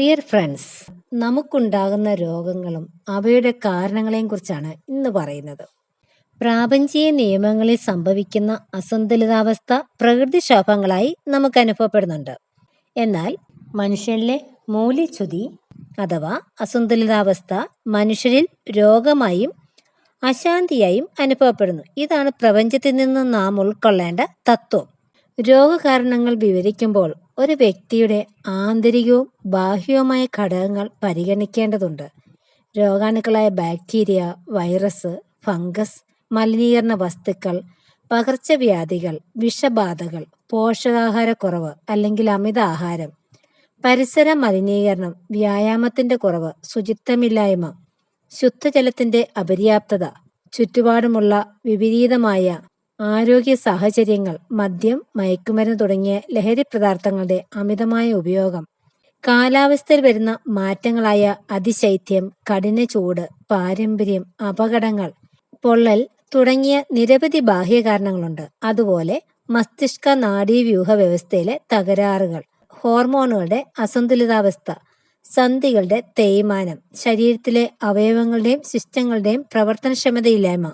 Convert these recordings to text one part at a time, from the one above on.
Dear friends നമുക്കുണ്ടാകുന്ന രോഗങ്ങളും അവയുടെ കാരണങ്ങളെയും കുറിച്ചാണ് ഇന്ന് പറയുന്നത്. പ്രാപഞ്ചിക നിയമങ്ങളിൽ സംഭവിക്കുന്ന അസന്തുലിതാവസ്ഥ പ്രകൃതിക്ഷോഭങ്ങളായി നമുക്ക് അനുഭവപ്പെടുന്നുണ്ട്. എന്നാൽ മനുഷ്യനിലെ മൂല്യച്യുതി അഥവാ അസന്തുലിതാവസ്ഥ മനുഷ്യരിൽ രോഗമായും അശാന്തിയായും അനുഭവപ്പെടുന്നു. ഇതാണ് പ്രപഞ്ചത്തിൽ നിന്ന് നാം ഉൾക്കൊള്ളേണ്ട തത്വം. രോഗകാരണങ്ങൾ വിവരിക്കുമ്പോൾ ഒരു വ്യക്തിയുടെ ആന്തരികവും ബാഹ്യവുമായ ഘടകങ്ങൾ പരിഗണിക്കേണ്ടതുണ്ട്. രോഗാണുക്കളായ ബാക്ടീരിയ വൈറസ് ഫംഗസ് മലിനീകരണ വസ്തുക്കൾ പകർച്ചവ്യാധികൾ വിഷബാധകൾ പോഷകാഹാരക്കുറവ് അല്ലെങ്കിൽ അമിത ആഹാരം പരിസര മലിനീകരണം വ്യായാമത്തിന്റെ കുറവ് ശുചിത്വമില്ലായ്മ ശുദ്ധജലത്തിന്റെ അപര്യാപ്തത ചുറ്റുപാടുമുള്ള വിപരീതമായ ആരോഗ്യ സാഹചര്യങ്ങൾ മദ്യം മയക്കുമരുന്ന് തുടങ്ങിയ ലഹരി പദാർത്ഥങ്ങളുടെ അമിതമായ ഉപയോഗം കാലാവസ്ഥയിൽ വരുന്ന മാറ്റങ്ങളായ അതിശൈത്യം കഠിന ചൂട് പാരമ്പര്യം അപകടങ്ങൾ പൊള്ളൽ തുടങ്ങിയ നിരവധി ബാഹ്യ കാരണങ്ങളുണ്ട്. അതുപോലെ മസ്തിഷ്ക നാഡീവ്യൂഹ വ്യവസ്ഥയിലെ തകരാറുകൾ ഹോർമോണുകളുടെ അസന്തുലിതാവസ്ഥ സന്ധികളുടെ തേയ്മാനം ശരീരത്തിലെ അവയവങ്ങളുടെയും സിസ്റ്റങ്ങളുടെയും പ്രവർത്തനക്ഷമതയില്ലായ്മ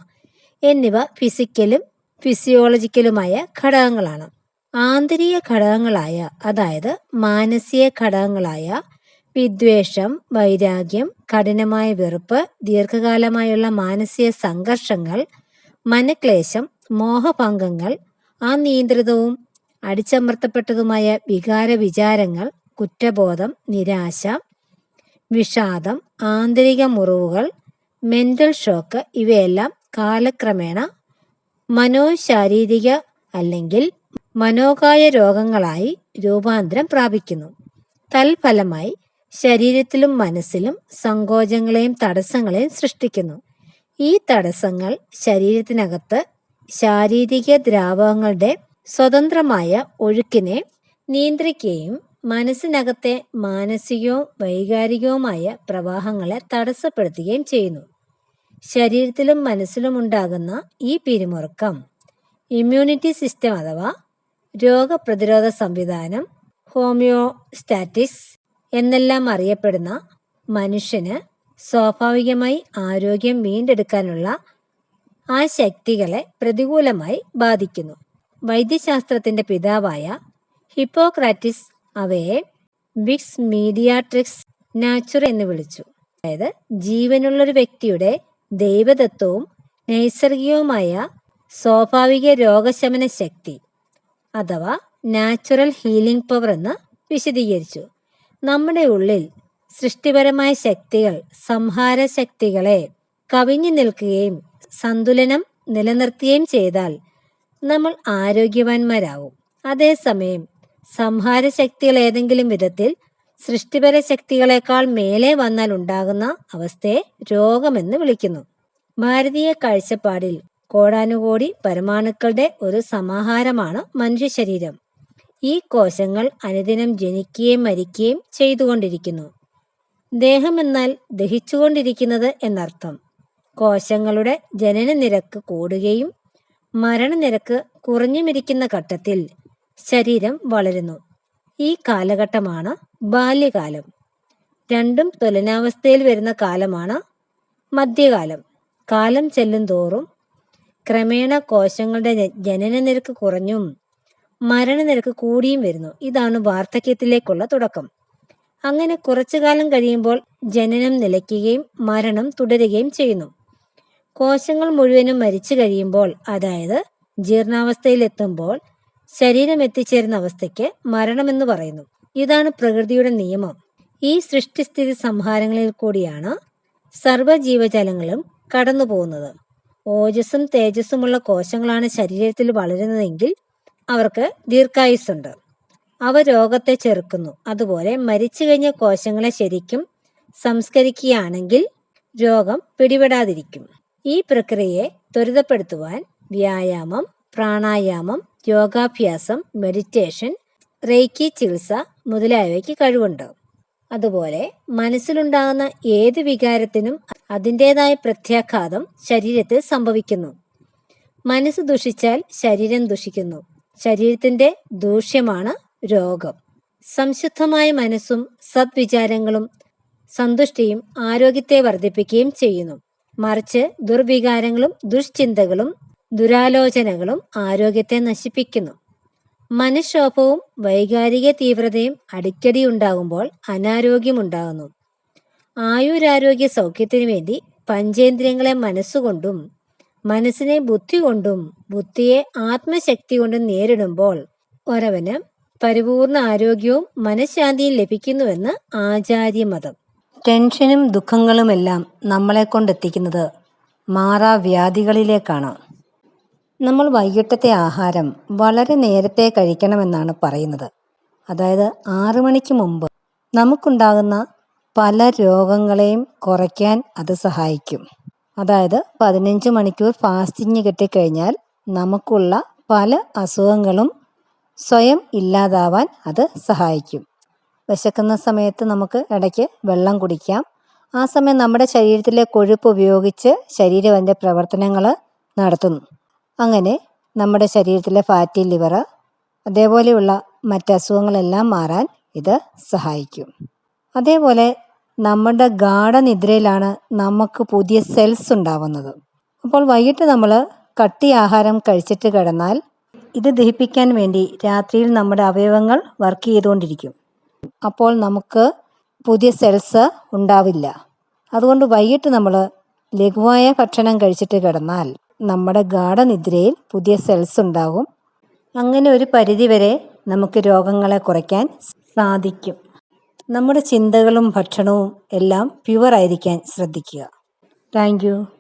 എന്നിവ ഫിസിക്കലും ഫിസിയോളജിക്കലുമായ ഘടകങ്ങളാണ്. ആന്തരിക ഘടകങ്ങളായ അതായത് മാനസിക ഘടകങ്ങളായ വിദ്വേഷം വൈരാഗ്യം കഠിനമായ വെറുപ്പ് ദീർഘകാലമായുള്ള മാനസിക സംഘർഷങ്ങൾ മനക്ലേശം മോഹഭംഗങ്ങൾ അനിയന്ത്രിതവും അടിച്ചമർത്തപ്പെട്ടതുമായ വികാര വിചാരങ്ങൾ കുറ്റബോധം നിരാശ വിഷാദം ആന്തരിക മുറിവുകൾ മെന്റൽ ഷോക്ക് ഇവയെല്ലാം കാലക്രമേണ മനോശാരീരിക അല്ലെങ്കിൽ മനോകായ രോഗങ്ങളായി രൂപാന്തരം പ്രാപിക്കുന്നു. തൽഫലമായി ശരീരത്തിലും മനസ്സിലും സങ്കോചങ്ങളെയും തടസ്സങ്ങളെയും സൃഷ്ടിക്കുന്നു. ഈ തടസ്സങ്ങൾ ശരീരത്തിനകത്ത് ശാരീരിക ദ്രാവകങ്ങളുടെ സ്വതന്ത്രമായ ഒഴുക്കിനെ നിയന്ത്രിക്കുകയും മനസ്സിനകത്തെ മാനസികവും വൈകാരികവുമായ പ്രവാഹങ്ങളെ തടസ്സപ്പെടുത്തുകയും ചെയ്യുന്നു. ശരീരത്തിലും മനസ്സിലും ഉണ്ടാകുന്ന ഈ പിരിമുറുക്കം. ഇമ്മ്യൂണിറ്റി സിസ്റ്റം അഥവാ രോഗപ്രതിരോധ സംവിധാനം ഹോമിയോസ്റ്റാറ്റിക്സ് എന്നെല്ലാം അറിയപ്പെടുന്ന മനുഷ്യന് സ്വാഭാവികമായി ആരോഗ്യം വീണ്ടെടുക്കാനുള്ള ആ ശക്തികളെ പ്രതികൂലമായി ബാധിക്കുന്നു. വൈദ്യശാസ്ത്രത്തിന്റെ പിതാവായ ഹിപ്പോക്രാറ്റിസ് അവയെ വിക്സ് മീഡിയാട്രിക്സ് നാച്ചുറ എന്ന് വിളിച്ചു. അതായത് ജീവനുള്ള ഒരു വ്യക്തിയുടെ ദൈവതത്വവും നൈസർഗികവുമായ സ്വാഭാവിക രോഗശമന ശക്തി അഥവാ നാച്ചുറൽ ഹീലിംഗ് പവർ എന്ന് വിശദീകരിച്ചു. നമ്മുടെ ഉള്ളിൽ സൃഷ്ടിപരമായ ശക്തികൾ സംഹാര ശക്തികളെ കവിഞ്ഞു നിൽക്കുകയും സന്തുലനം നിലനിർത്തുകയും ചെയ്താൽ നമ്മൾ ആരോഗ്യവാന്മാരാവും. അതേസമയം സംഹാര ശക്തികൾ ഏതെങ്കിലും വിധത്തിൽ സൃഷ്ടിപര ശക്തികളെക്കാൾ മേലെ വന്നാൽ ഉണ്ടാകുന്ന അവസ്ഥയെ രോഗമെന്ന് വിളിക്കുന്നു. ഭാരതീയ കാഴ്ചപ്പാടിൽ കോടാനുകോടി പരമാണുക്കളുടെ ഒരു സമാഹാരമാണ് മനുഷ്യ ശരീരം ഈ കോശങ്ങൾ അനുദിനം ജനിക്കുകയും മരിക്കുകയും ചെയ്തുകൊണ്ടിരിക്കുന്നു. ദേഹം എന്നാൽ ദഹിച്ചുകൊണ്ടിരിക്കുന്നത് എന്നർത്ഥം. കോശങ്ങളുടെ ജനന നിരക്ക് കൂടുകയും മരണനിരക്ക് കുറഞ്ഞുമിരിക്കുന്ന ഘട്ടത്തിൽ ശരീരം വളരുന്നു. ഈ കാലഘട്ടമാണ് ബാല്യകാലം. രണ്ടും തുലനാവസ്ഥയിൽ വരുന്ന കാലമാണ് മധ്യകാലം. കാലം ചെല്ലും തോറും ക്രമേണ കോശങ്ങളുടെ ജനന നിരക്ക് കുറഞ്ഞും മരണനിരക്ക് കൂടിയും വരുന്നു. ഇതാണ് വാർദ്ധക്യത്തിലേക്കുള്ള തുടക്കം. അങ്ങനെ കുറച്ചു കാലം കഴിയുമ്പോൾ ജനനം നിലയ്ക്കുകയും മരണം തുടരുകയും ചെയ്യുന്നു. കോശങ്ങൾ മുഴുവനും മരിച്ചു കഴിയുമ്പോൾ അതായത് ജീർണാവസ്ഥയിലെത്തുമ്പോൾ ശരീരം എത്തിച്ചേരുന്ന അവസ്ഥയ്ക്ക് മരണമെന്ന് പറയുന്നു. ഇതാണ് പ്രകൃതിയുടെ നിയമം. ഈ സൃഷ്ടിസ്ഥിതി സംഹാരങ്ങളിൽ കൂടിയാണ് സർവജീവജാലങ്ങളും കടന്നു പോകുന്നത്. ഓജസ്സും തേജസ്സുമുള്ള കോശങ്ങളാണ് ശരീരത്തിൽ വളരുന്നതെങ്കിൽ അവർക്ക് ദീർഘായുസ്സുണ്ട്. അവ രോഗത്തെ ചെറുക്കുന്നു. അതുപോലെ മരിച്ചു കഴിഞ്ഞ കോശങ്ങളെ ശരിക്കും സംസ്കരിക്കുകയാണെങ്കിൽ രോഗം പിടിപെടാതിരിക്കും. ഈ പ്രക്രിയയെ ത്വരിതപ്പെടുത്തുവാൻ വ്യായാമം പ്രാണായാമം യോഗാഭ്യാസം മെഡിറ്റേഷൻ റേക്കി ചികിത്സ മുതലായവയ്ക്ക് കഴിവുണ്ട്. അതുപോലെ മനസ്സിലുണ്ടാകുന്ന ഏത് വികാരത്തിനും അതിന്റെതായ പ്രത്യാഘാതം ശരീരത്തിൽ സംഭവിക്കുന്നു. മനസ്സ് ദുഷിച്ചാൽ ശരീരം ദുഷിക്കുന്നു. ശരീരത്തിന്റെ ദൂഷ്യമാണ് രോഗം. സംശുദ്ധമായ മനസ്സും സദ്വിചാരങ്ങളും സന്തുഷ്ടിയും ആരോഗ്യത്തെ വർദ്ധിപ്പിക്കുകയും ചെയ്യുന്നു. മറിച്ച് ദുർവികാരങ്ങളും ദുഷ്ചിന്തകളും ദുരാലോചനകളും ആരോഗ്യത്തെ നശിപ്പിക്കുന്നു. മനഃക്ഷോഭവും വൈകാരിക തീവ്രതയും അടിക്കടി ഉണ്ടാകുമ്പോൾ അനാരോഗ്യമുണ്ടാകുന്നു. ആയുരാരോഗ്യ സൗഖ്യത്തിനു വേണ്ടി പഞ്ചേന്ദ്രിയങ്ങളെ മനസ്സുകൊണ്ടും മനസ്സിനെ ബുദ്ധി കൊണ്ടും ബുദ്ധിയെ ആത്മശക്തി കൊണ്ടും നേരിടുമ്പോൾ ഒരവന് പരിപൂർണ ആരോഗ്യവും മനഃശാന്തിയും ലഭിക്കുന്നുവെന്ന് ആചാര്യമതം. ടെൻഷനും ദുഃഖങ്ങളുമെല്ലാം നമ്മളെ കൊണ്ടെത്തിക്കുന്നത് മാറാവ്യാധികളിലേക്കാണ്. നമ്മൾ വൈകിട്ടത്തെ ആഹാരം വളരെ നേരത്തെ കഴിക്കണമെന്നാണ് പറയുന്നത്. അതായത് ആറു മണിക്ക് മുമ്പ് നമുക്കുണ്ടാകുന്ന പല രോഗങ്ങളെയും കുറയ്ക്കാൻ അത് സഹായിക്കും. അതായത് പതിനഞ്ച് മണിക്കൂർ ഫാസ്റ്റിങ് കിട്ടിക്കഴിഞ്ഞാൽ നമുക്കുള്ള പല അസുഖങ്ങളും സ്വയം ഇല്ലാതാവാൻ അത് സഹായിക്കും. വിശക്കുന്ന സമയത്ത് നമുക്ക് ഇടയ്ക്ക് വെള്ളം കുടിക്കാം. ആ സമയം നമ്മുടെ ശരീരത്തിലെ കൊഴുപ്പ് ഉപയോഗിച്ച് ശരീരം അതിന്റെ പ്രവർത്തനങ്ങൾ നടത്തുന്നു. അങ്ങനെ നമ്മുടെ ശരീരത്തിലെ ഫാറ്റി ലിവർ അതേപോലെയുള്ള മറ്റ് അസുഖങ്ങളെല്ലാം മാറാൻ ഇത് സഹായിക്കും. അതേപോലെ നമ്മുടെ ഗാഠനിദ്രയിലാണ് നമുക്ക് പുതിയ സെൽസ് ഉണ്ടാവുന്നത്. അപ്പോൾ വൈകിട്ട് നമ്മൾ കട്ടി ആഹാരം കഴിച്ചിട്ട് കിടന്നാൽ ഇത് ദഹിപ്പിക്കാൻ വേണ്ടി രാത്രിയിൽ നമ്മുടെ അവയവങ്ങൾ വർക്ക് ചെയ്തുകൊണ്ടിരിക്കും. അപ്പോൾ നമുക്ക് പുതിയ സെൽസ് ഉണ്ടാവില്ല. അതുകൊണ്ട് വൈകിട്ട് നമ്മൾ ലഘുവായ ഭക്ഷണം കഴിച്ചിട്ട് കിടന്നാൽ നമ്മുടെ ഗാഠനിദ്രയിൽ പുതിയ സെൽസ് ഉണ്ടാകും. അങ്ങനെ ഒരു പരിധിവരെ നമുക്ക് രോഗങ്ങളെ കുറയ്ക്കാൻ സാധിക്കും. നമ്മുടെ ചിന്തകളും ഭക്ഷണവും എല്ലാം പ്യുവർ ആയിരിക്കാൻ ശ്രദ്ധിക്കുക. താങ്ക്